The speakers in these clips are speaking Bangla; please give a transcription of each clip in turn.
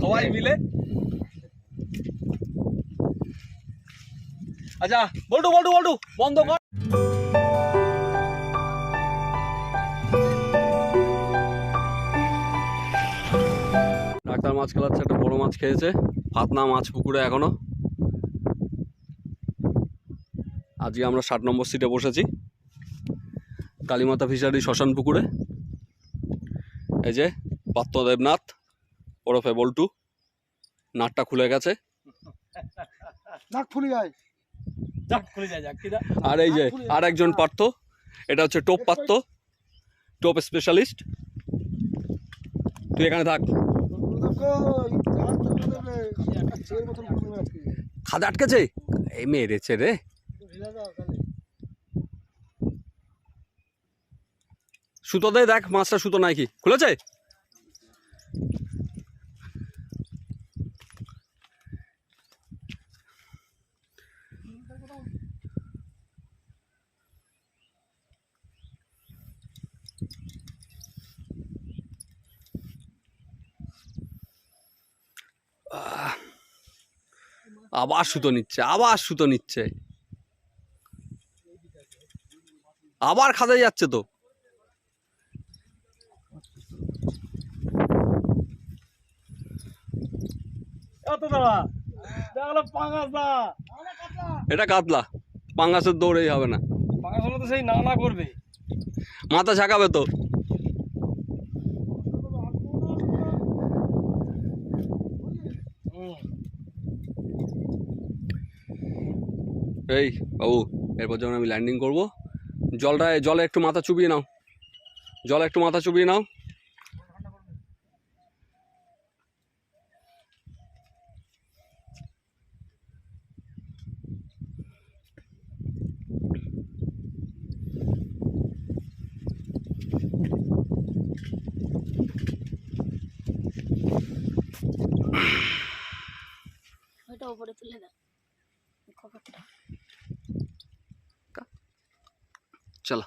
সবাই মিলে আচ্ছা বল্টু বল্টু বল্টু বন্ধ কর ডাক্তার মাছ খেলাচ্ছে, একটা বড় মাছ খেয়েছে। ফাতনা মাছ, পুকুরে এখনও। আজকে আমরা ষাট নম্বর সিটে বসেছি। কালীমাতা ফিশারি শ্মশান পুকুরে। এই যে পাত্র দেবনাথ ওরফে বল্টু নাটটা খুলে গেছে। নাক ফুলি যায়। আর এই যে আর একজন পার্থ এটা হচ্ছে টোপ পার্থ টোপ স্পেশালিস্ট তুই এখানে থাক। খাদা আটকেছে? এই মেরেছে রে। সুতো দে দেখ মাছটা সুতো নাই কি খুলেছে আবার সুতো নিচ্ছে আবার সুতো নিচ্ছে। আবার খাদে যাচ্ছে তো। এটা কাতলা পাঙ্গাসের দৌড়েই হবে না। তো সেই নানা করবে। মাথা ঝাঁকাবে তো। এই বাবু এরপর যখন আমি ল্যান্ডিং করব জলটা জলে একটু মাথা চুবিয়ে নাও। জলে একটু মাথা চুবিয়ে নাও। উপরে তুলে খবরটা। চলো।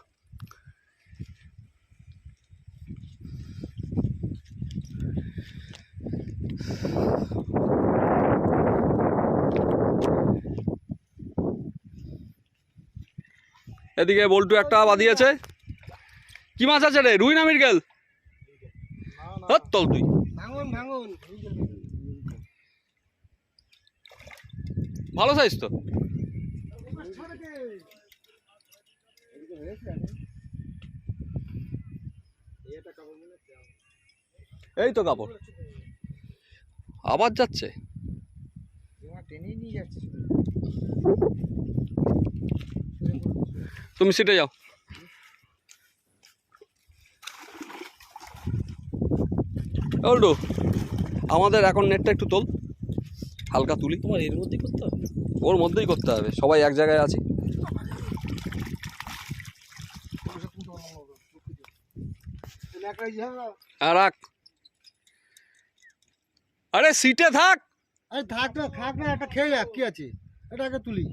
এদিকে বল্টু একটা বাদিয়েছে কি মাছ আছে রে? রুই না মিরগেল তল তুই। ভালো সাইজ তো। এই তো কাপড়। আবার যাচ্ছে? তুমি সিটে যাও। ওল্ডু আমাদের এখন নেটটা একটু তোল। হালকা তুলি। তোমার এর মধ্যেই করতে হবে? ওর মধ্যেই করতে হবে। সবাই এক জায়গায় আছি। রাখ। আরে সিটে থাক। আরে থাক না থাক না একটা খেয়ে যাক কি আছে? এটাকে তুলি।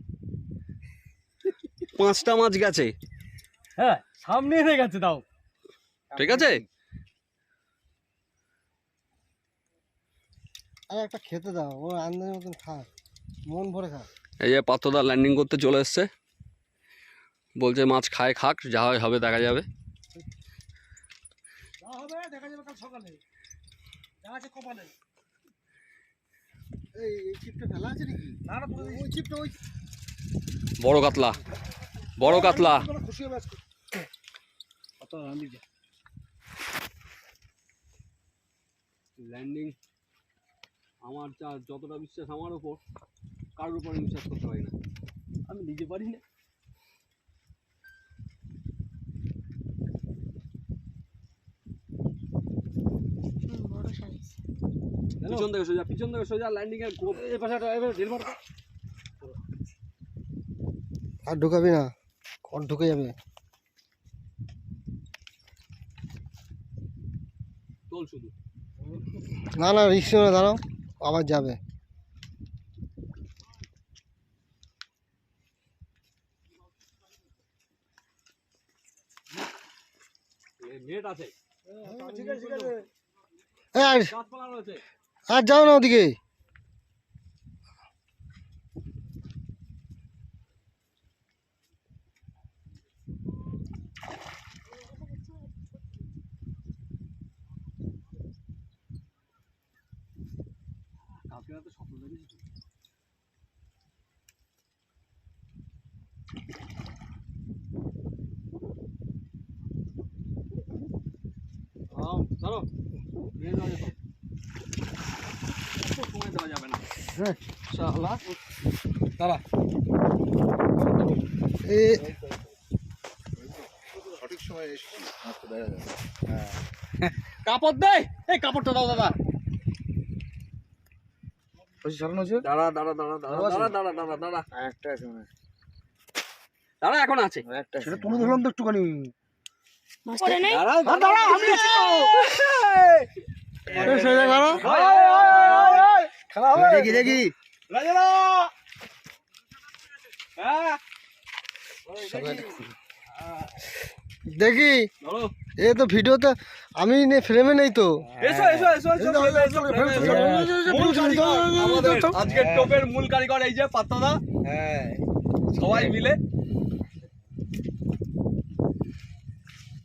পাঁচটা মাছ গেছে। হ্যাঁ সামনে এসে গেছে দাও ঠিক আছে? আরে একটা খেতে দাও ও আন্দাজ মতন খা মন ভরে খা এই যে পাত্রদা ল্যান্ডিং করতে চলে এসছে। বলছে মাছ খায় খাক যা হয় হবে দেখা যাবে। দেখা যাবে কাল সকালে। যা আছে কপালে। এই এই চিপটা ফেলা আছে নাকি? না না ওই চিপটা ওই বড় কাতলা বড় কাতলা। খুশি হবে আজকে। কত রান্দি যা ল্যান্ডিং আমার যা যতটা বিশ্বাস আমার উপর কারোর উপরে বিশ্বাস করতে পারি না। আমি নিজে পারি না হুম, বড় সাইজ পিছন থেকে সোজা পিছন থেকে সোজা ল্যান্ডিং এর এই পাশে এবার ঢিল মার। আর ঢুকাবি না কর ঢুকে যাবে। তোল শুধু। না না রিক্স না দাঁড়াও আবার যাবে। নেট আছে। এই আর গাছপালা রয়েছে আর যাও না ওদিকে। কালকে দেওয়া দাঁড়া সঠিক সময় এসেছি হ্যাঁ কাপড় দেয় এই কাপড়টা দাও দাদা সরানো হচ্ছে দাঁড়া দাঁড়া দাঁড়া দাঁড়া দাঁড়া দাঁড়া দাঁড়া একটা আছে মনে দাঁড়া এখন আছে একটা সেটা তুলে ধরলাম তো একটুখানি দাঁড়া দাঁড়া আমি খেলা দেখি দেখি দেখি এ তো ভিডিও তো আমি ফ্রেমে নেই তো আজকের টোপের মূল কারিগর এই যে পাত্তাদা সবাই মিলে